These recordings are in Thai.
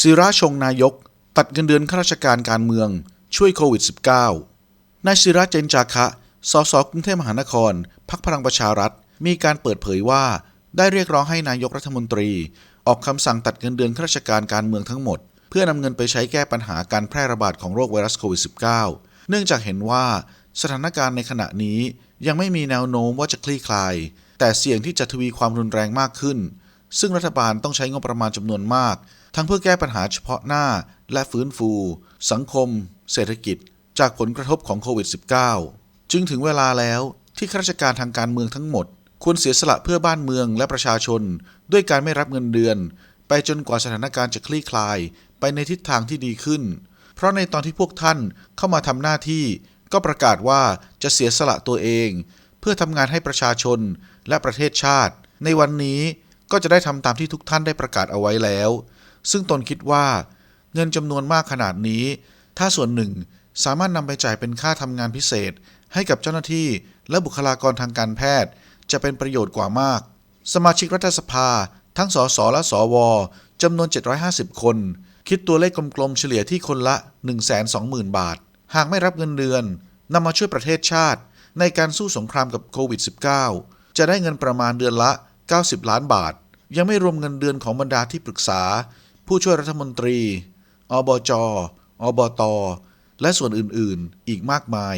ศิระชงนายก ตัดเงินเดือนข้าราชการการเมือง ช่วยโควิด -19 นายศิระเจนจาคะ สสกรุงเทพมหานคร พักพลังประชารัฐ มีการเปิดเผยว่า ได้เรียกร้องให้นายกรัฐมนตรี ออกคำสั่งตัดเงินเดือนข้าราชการการเมืองทั้งหมด เพื่อนำเงินไปใช้แก้ปัญหาการแพร่ระบาดของโรคไวรัสโควิด -19 เนื่องจากเห็นว่าสถานการณ์ในขณะนี้ยังไม่มีแนวโน้มว่าจะคลี่คลาย แต่เสี่ยงที่จะทวีความรุนแรงมากขึ้น ซึ่งรัฐบาลต้องใช้งบประมาณจำนวนมาก ทั้งเพื่อแก้ปัญหาเฉพาะหน้า และฟื้นฟู สังคม เศรษฐกิจ จากผลกระทบของโควิด -19 จึงถึงเวลาแล้วที่ข้าราชการทางการเมืองทั้งหมด ควรเสียสละเพื่อบ้านเมืองและประชาชน ด้วยการไม่รับเงินเดือน ไปจนกว่าสถานการณ์จะคลี่คลาย ไปในทิศทางที่ดีขึ้น เพราะในตอนที่พวกท่านเข้ามาทำหน้าที่ ก็ประกาศว่าจะเสียสละตัวเอง เพื่อทำงานให้ประชาชนและประเทศชาติ ในวันนี้ ก็จะได้ทำตามที่ทุกท่านได้ประกาศเอาไว้แล้ว ซึ่งตนคิดว่าเงินจำนวนมากขนาดนี้ ถ้าส่วนหนึ่งสามารถนำไปจ่ายเป็นค่าทำงานพิเศษ ให้กับเจ้าหน้าที่และบุคลากรทางการแพทย์ จะเป็นประโยชน์กว่ามาก สมาชิกรัฐสภา ทั้งสสและสวจำนวน 750 คน คิดตัวเลขกลมๆเฉลี่ยที่คนละ 120,000 บาท หากไม่รับเงินเดือนนำมาช่วยประเทศชาติ ในการสู้สงครามกับโควิด -19 จะได้เงินประมาณเดือนละ 90 ล้านบาท ยังไม่รวมเงินเดือนของบรรดาที่ปรึกษา ผู้ช่วยรัฐมนตรี อบจ อบต และส่วนอื่นๆ อีกมากมาย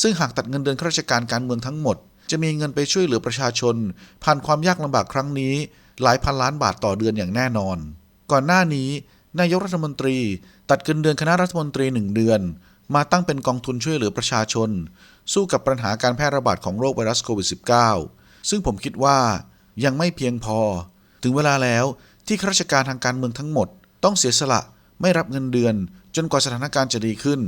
ซึ่งหากตัดเงินเดือนข้าราชการการเมืองทั้งหมด จะมีเงินไปช่วยเหลือประชาชน ผ่านความยากลำบากครั้งนี้ หลายพันล้านบาทต่อเดือนอย่างแน่นอน ก่อนหน้านี้ นายกรัฐมนตรี ตัดเงินเดือนคณะรัฐมนตรีหนึ่งเดือน มาตั้งเป็นกองทุนช่วยเหลือประชาชน สู้กับปัญหาการแพร่ระบาดของโรคไวรัสโควิด -19 ซึ่งผมคิดว่า ยังไม่เพียงพอ ถึงเวลาแล้วที่ข้าราชการทางการเมืองทั้งหมด ต้องเสียสละไม่รับเงินเดือน จนกว่าสถานการณ์จะดีขึ้น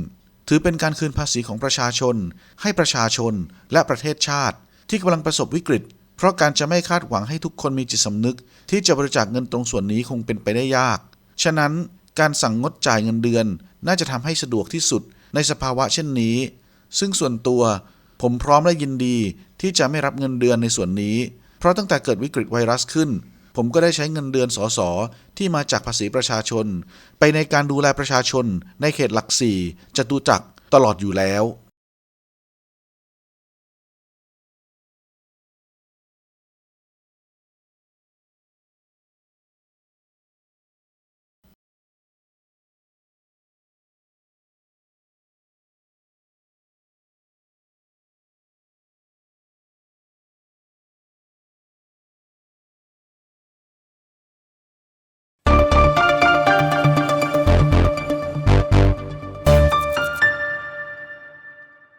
ถือเป็นการคืนภาษีของประชาชน ให้ประชาชนและประเทศชาติ ที่กำลังประสบวิกฤต เพราะการจะไม่คาดหวังให้ทุกคนมีจิตสำนึก ที่จะบริจาคเงินตรงส่วนนี้คงเป็นไปได้ยาก ฉะนั้นการสั่งงดจ่ายเงินเดือน น่าจะทำให้สะดวกที่สุดในสภาวะเช่นนี้ ซึ่งส่วนตัว ผมพร้อมและยินดีที่จะไม่รับเงินเดือนในส่วนนี้ เพราะตั้งแต่เกิดวิกฤตไวรัสขึ้น ผมก็ได้ใช้เงินเดือนสสที่มาจากภาษีประชาชน ไปในการดูแลประชาชนในเขตหลักสี่จตุจักรตลอดอยู่แล้ว